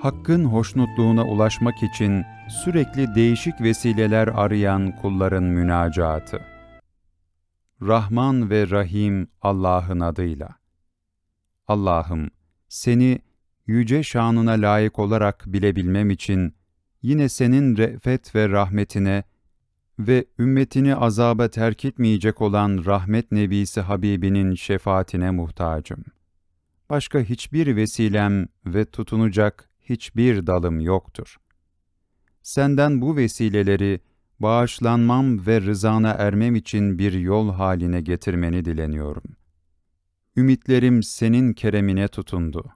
Hakkın hoşnutluğuna ulaşmak için sürekli değişik vesileler arayan kulların münacatı. Rahman ve Rahim Allah'ın adıyla. Allah'ım, seni yüce şanına layık olarak bilebilmem için yine senin re'fet ve rahmetine ve ümmetini azaba terk etmeyecek olan rahmet nebisi Habibinin şefaatine muhtacım. Başka hiçbir vesilem ve tutunacak hiçbir dalım yoktur. Senden bu vesileleri bağışlanmam ve rızana ermem için bir yol haline getirmeni dileniyorum. Ümitlerim senin keremine tutundu.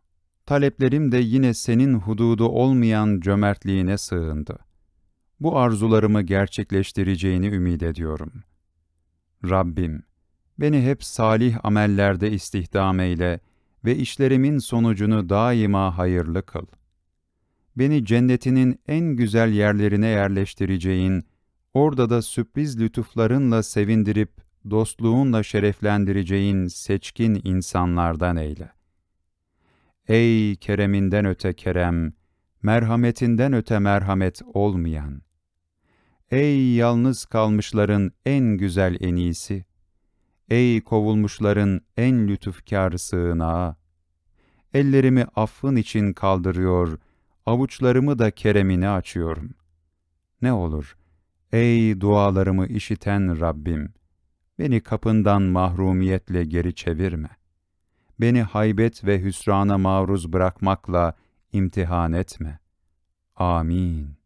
Taleplerim de yine senin hududu olmayan cömertliğine sığındı. Bu arzularımı gerçekleştireceğini ümid ediyorum. Rabbim, beni hep salih amellerde istihdam eyle ve işlerimin sonucunu daima hayırlı kıl. Beni cennetinin en güzel yerlerine yerleştireceğin, orada da sürpriz lütuflarınla sevindirip dostluğunla şereflendireceğin seçkin insanlardan eyle. Ey kereminden öte kerem, merhametinden öte merhamet olmayan! Ey yalnız kalmışların en güzel en iyisi! Ey kovulmuşların en lütufkar sığınağı! Ellerimi affın için kaldırıyor, avuçlarımı da keremine açıyorum. Ne olur, ey dualarımı işiten Rabbim, beni kapından mahrumiyetle geri çevirme. Beni haybet ve hüsrana maruz bırakmakla imtihan etme. Amin.